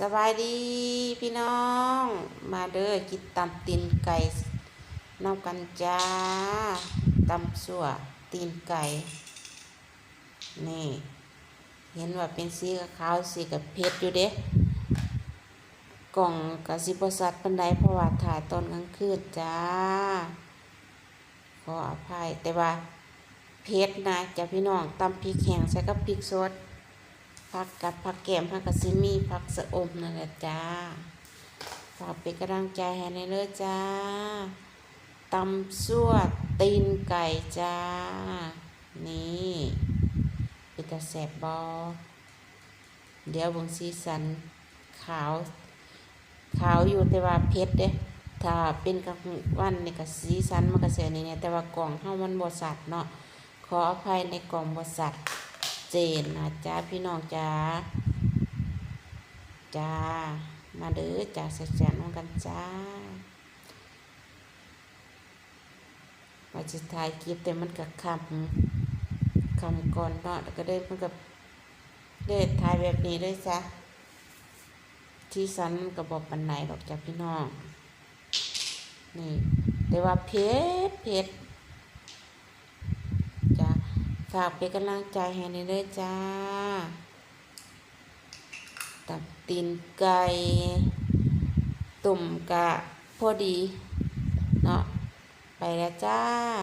สบายดีพี่น้อง มาเด้อกินตำตีนไก่น้ำกันจ้าตำสัวตีนไก่ นี่ เห็นว่าเป็นสีขาวสีกับเพชรอยู่เด้กล่องกับสิบสัตปันไดเพราะว่าถ่ายตอนกลางคืนจ้า ขออภัยแต่ว่าเพชรนะจ้าพี่น้องตำพริกแห้งใส่กับพริกสด ผักกัดผักแกมผักกะซิมีผักสะอมนั่นแหละจ้าฝากเป็นกำลังใจให้ในเลยจ้าตำซั่วตีนไก่จ้า นี่เป็นตาแสบบอเดี๋ยวเบงสีสันขาว ขาวอยู่แต่ว่าเพชรเด้ถ้าเป็นกลางวันในี่ก็สีสันมันก็เสียนี่เนี่ยแต่ว่ากล่องเฮามันบ่สัตว์เนาะขออภัยในกล่องบ่สัตว์ เจนนะจ้าพี่น้องจ้าจ้า มาเด้อจ้าแสนๆน้องกันจ้าว่าจะถ่ายคลิปแต่มันก็คำคำก่อนเนาะแล้วก็ได้มันก็ได้ถ่ายแบบนี้เลยจ้ะที่สันมันก็บอกปันไหนดอกจ้าพี่น้องนี่แต่ว่าเพชรเพชร ฝากเป็นกำลังใจให้ในเด้อจ้า ตับตีนไก่ตุ่มกะพอดี เนาะไปแล้วจ้า